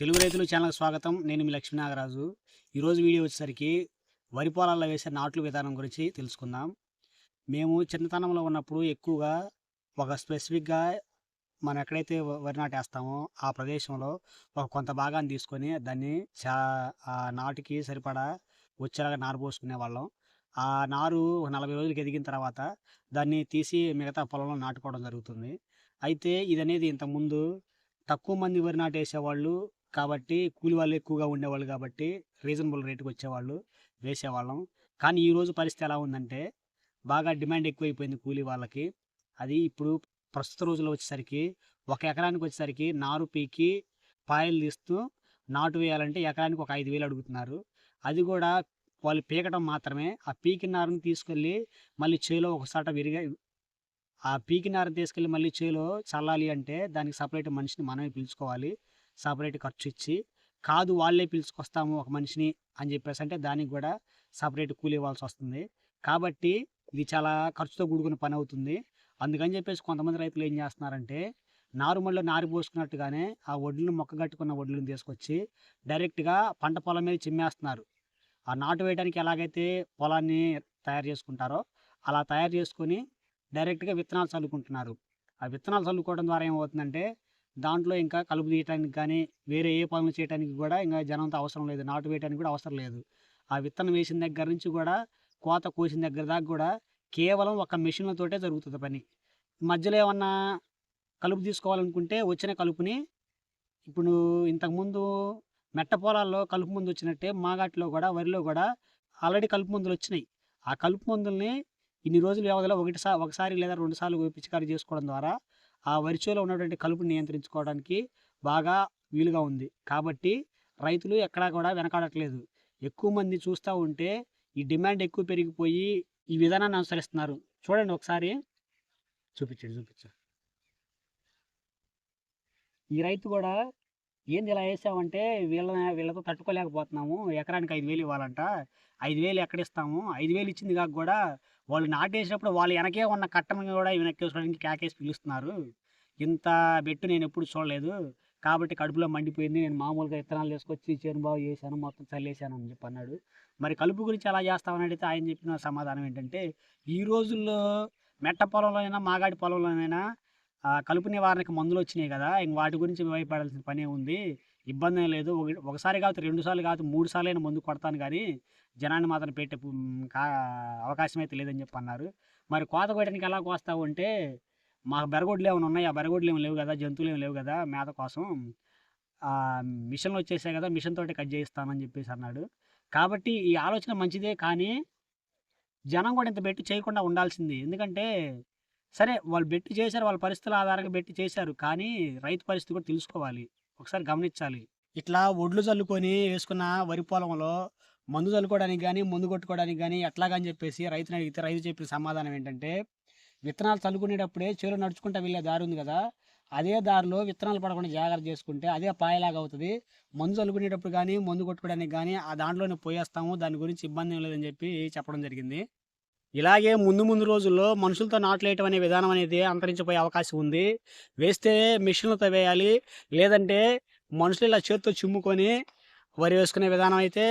తెలుగు రైతులు ఛానల్ స్వాగతం. నేను మీ లక్ష్మీనాగరాజు ఈరోజు వీడియో వచ్చేసరికి వరి పొలాల్లో వేసే నాట్లు విధానం గురించి తెలుసుకుందాం. మేము చిన్నతనంలో ఉన్నప్పుడు ఎక్కువగా ఒక స్పెసిఫిక్గా మనం ఎక్కడైతే వరి నాటేస్తామో ఆ ప్రదేశంలో ఒక కొంత భాగాన్ని తీసుకొని దాన్ని చా ఆ నాటికి సరిపడా వచ్చేలాగా నారు పోసుకునే వాళ్ళం. ఆ నారు నలభై రోజులకి ఎదిగిన తర్వాత దాన్ని తీసి మిగతా పొలంలో నాటుకోవడం జరుగుతుంది. అయితే ఇది అనేది ఇంతకుముందు తక్కువ మంది వరి నాటేసేవాళ్ళు కాబట్టి కూలి వాళ్ళు ఎక్కువగా ఉండేవాళ్ళు కాబట్టి రీజనబుల్ రేటుకి వచ్చేవాళ్ళు వేసేవాళ్ళం. కానీ ఈరోజు పరిస్థితి ఎలా ఉందంటే బాగా డిమాండ్ ఎక్కువైపోయింది కూలీ వాళ్ళకి. అది ఇప్పుడు ప్రస్తుత రోజుల్లో వచ్చేసరికి ఒక ఎకరానికి వచ్చేసరికి నారు పీకి పాయలు తీస్తూ నాటు వేయాలంటే ఎకరానికి ఒక ఐదు వేలు అడుగుతున్నారు. అది కూడా వాళ్ళు పీకడం మాత్రమే. ఆ పీకి నారుని తీసుకెళ్ళి మళ్ళీ చేలో ఒకసాట విరిగా ఆ పీకి నారుని తీసుకెళ్ళి మళ్ళీ చేలో చల్లాలి అంటే దానికి సపరేట్ మనిషిని మనమే పిలుచుకోవాలి. సపరేట్ ఖర్చు ఇచ్చి కాదు వాళ్ళే పిలుచుకొస్తాము ఒక మనిషిని అని చెప్పేసి అంటే దానికి కూడా సపరేట్ కూలి ఇవ్వాల్సి వస్తుంది. కాబట్టి ఇది చాలా ఖర్చుతో కూడుకున్న పని అవుతుంది. అందుకని చెప్పేసి కొంతమంది రైతులు ఏం చేస్తున్నారంటే నారుమల్లో నారు పోసుకున్నట్టుగానే ఆ వడ్లను మొక్క కట్టుకున్న వడ్లను తీసుకొచ్చి డైరెక్ట్గా పంట పొలం మీద చిమ్మేస్తున్నారు. ఆ నాటు వేయడానికి ఎలాగైతే పొలాన్ని తయారు చేసుకుంటారో అలా తయారు చేసుకొని డైరెక్ట్గా విత్తనాలు చల్లుకుంటున్నారు. ఆ విత్తనాలు చల్లుకోవడం ద్వారా ఏమవుతుందంటే దాంట్లో ఇంకా కలుపు తీయటానికి కానీ వేరే ఏ పనులు చేయడానికి కూడా ఇంకా జనంతో అవసరం లేదు. నాటు వేయడానికి కూడా అవసరం లేదు. ఆ విత్తనం వేసిన దగ్గర నుంచి కూడా కోత కోసిన దగ్గర దాకా కూడా కేవలం ఒక మెషిన్లతోటే జరుగుతుంది పని. మధ్యలో ఏమన్నా కలుపు తీసుకోవాలనుకుంటే వచ్చిన కలుపుని ఇప్పుడు ఇంతకుముందు మెట్ట పొలాల్లో కలుపు మందు వచ్చినట్టే మాగాటిలో కూడా వరిలో కూడా ఆల్రెడీ కలుపు మందులు వచ్చినాయి. ఆ కలుపు మందుల్ని ఇన్ని రోజుల వ్యవధిలో ఒకటిసారి ఒకసారి లేదా రెండు సార్లు పిచికారీ చేసుకోవడం ద్వారా ఆ వరిచేలో ఉన్నటువంటి కలుపుని నియంత్రించుకోవడానికి బాగా వీలుగా ఉంది. కాబట్టి రైతులు ఎక్కడా కూడా వెనకాడట్లేదు. ఎక్కువ మంది చూస్తూ ఉంటే ఈ డిమాండ్ ఎక్కువ పెరిగిపోయి ఈ విధానాన్ని అనుసరిస్తున్నారు. చూడండి ఒకసారి. చూపించండి చూపించండి. ఈ రైతు కూడా ఏంది ఇలా వేసామంటే వీళ్ళ వీళ్ళతో తట్టుకోలేకపోతున్నాము. ఎకరానికి ఐదు వేలు ఇవ్వాలంట. ఐదు వేలు ఎక్కడ ఇస్తాము? ఐదు వేలు ఇచ్చింది కాక కూడా వాళ్ళు నాటేసినప్పుడు వాళ్ళు వెనకే ఉన్న కట్టమని కూడా వెనక్కేసుకోవడానికి కేకేసి పిలుస్తున్నారు. ఇంత బెట్టు నేను ఎప్పుడు చూడలేదు. కాబట్టి కడుపులో మండిపోయింది. నేను మామూలుగా విత్తనాలు తీసుకొచ్చి చేను బాగు చేశాను మొత్తం చల్లేశాను అని చెప్పి అన్నాడు. మరి కలుపు గురించి ఎలా చేస్తామని అడిగితే ఆయన చెప్పిన సమాధానం ఏంటంటే ఈ రోజుల్లో మెట్ట పొలంలోనైనా మాగాడి పొలంలోనైనా కలుపు నివారణకి మందులు వచ్చినాయి కదా. ఇంక వాటి గురించి భయపడాల్సిన పనే ఉంది. ఇబ్బంది లేదు. ఒకసారి కాదు రెండు సార్లు కాదు మూడు సార్లు అయినా ముందు కొడతాను కానీ జనాన్ని మాత్రం పెట్టే కా అవకాశం అయితే లేదని చెప్పి అన్నారు. మరి కోత కోయడానికి ఎలా కోస్తావు అంటే మాకు బెరగొడ్లు ఏమైనా ఉన్నాయి? ఆ బెరగొడ్లు ఏమి లేవు కదా జంతువులు ఏమి లేవు కదా మేత కోసం. మిషన్లు వచ్చేసాయి కదా మిషన్ తోటి కట్ చేయిస్తానని చెప్పేసి అన్నాడు. కాబట్టి ఈ ఆలోచన మంచిదే కానీ జనం కూడా ఇంత బెట్టు చేయకుండా ఉండాల్సింది. ఎందుకంటే సరే వాళ్ళు బెట్టు చేశారు వాళ్ళ పరిస్థితుల ఆధారంగా బెట్టు చేశారు కానీ రైతు పరిస్థితి కూడా తెలుసుకోవాలి. ఒకసారి గమనించాలి. ఇట్లా ఒడ్లు చల్లుకొని వేసుకున్న వరి పొలంలో మందు చల్లుకోవడానికి కానీ మందు కొట్టుకోవడానికి కానీ ఎట్లాగని చెప్పేసి రైతుని అడిగితే రైతు చెప్పిన సమాధానం ఏంటంటే విత్తనాలు చల్లుకునేటప్పుడే చేలు నడుచుకుంటా వెళ్ళే దారి ఉంది కదా అదే దారిలో విత్తనాలు పడకుండా జాగ్రత్త చేసుకుంటే అదే పాయలాగా అవుతుంది. మందు చల్లుకునేటప్పుడు కానీ మందు కొట్టుకోవడానికి కానీ ఆ దాంట్లోనే పోయేస్తాము దాని గురించి ఇబ్బంది ఏం లేదని చెప్పి చెప్పడం జరిగింది. ఇలాగే ముందు ముందు రోజుల్లో మనుషులతో నాట్లేయటం అనే విధానం అనేది అంతరించిపోయే అవకాశం ఉంది. వేస్తే మిషన్లతో వేయాలి లేదంటే మనుషులు ఇలా చేతితో చిమ్ముకొని వరి వేసుకునే విధానం అయితే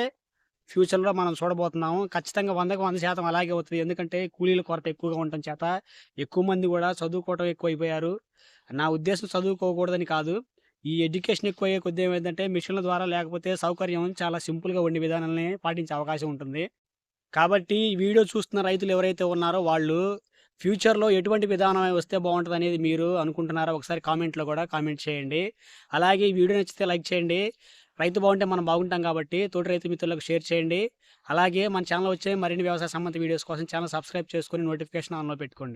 ఫ్యూచర్లో మనం చూడబోతున్నాము ఖచ్చితంగా వందకు వంద శాతం అలాగే అవుతుంది. ఎందుకంటే కూలీల కొరత ఎక్కువగా ఉండటం చేత ఎక్కువ మంది కూడా చదువుకోవటం ఎక్కువ అయిపోయారు నా ఉద్దేశం చదువుకోకూడదని కాదు. ఈ ఎడ్యుకేషన్ ఎక్కువ అయ్యే కొద్ది ఏమైందంటే మిషన్ల ద్వారా లేకపోతే సౌకర్యం చాలా సింపుల్గా ఉండే విధానాలని పాటించే అవకాశం ఉంటుంది. కాబట్టి వీడియో చూస్తున్న రైతులు ఎవరైతే ఉన్నారో వాళ్ళు ఫ్యూచర్లో ఎటువంటి విధానం వస్తే బాగుంటుంది అనేది మీరు అనుకుంటున్నారో ఒకసారి కామెంట్లో కూడా కామెంట్ చేయండి. అలాగే ఈ వీడియో నచ్చితే లైక్ చేయండి. రైతు బాగుంటే మనం బాగుంటాం కాబట్టి తోటి రైతు మిత్రులకు షేర్ చేయండి. అలాగే మన ఛానల్ వచ్చే మరిన్ని వ్యవసాయ సంబంధిత వీడియోస్ కోసం ఛానల్ సబ్స్క్రైబ్ చేసుకొని నోటిఫికేషన్ ఆన్లో పెట్టుకోండి.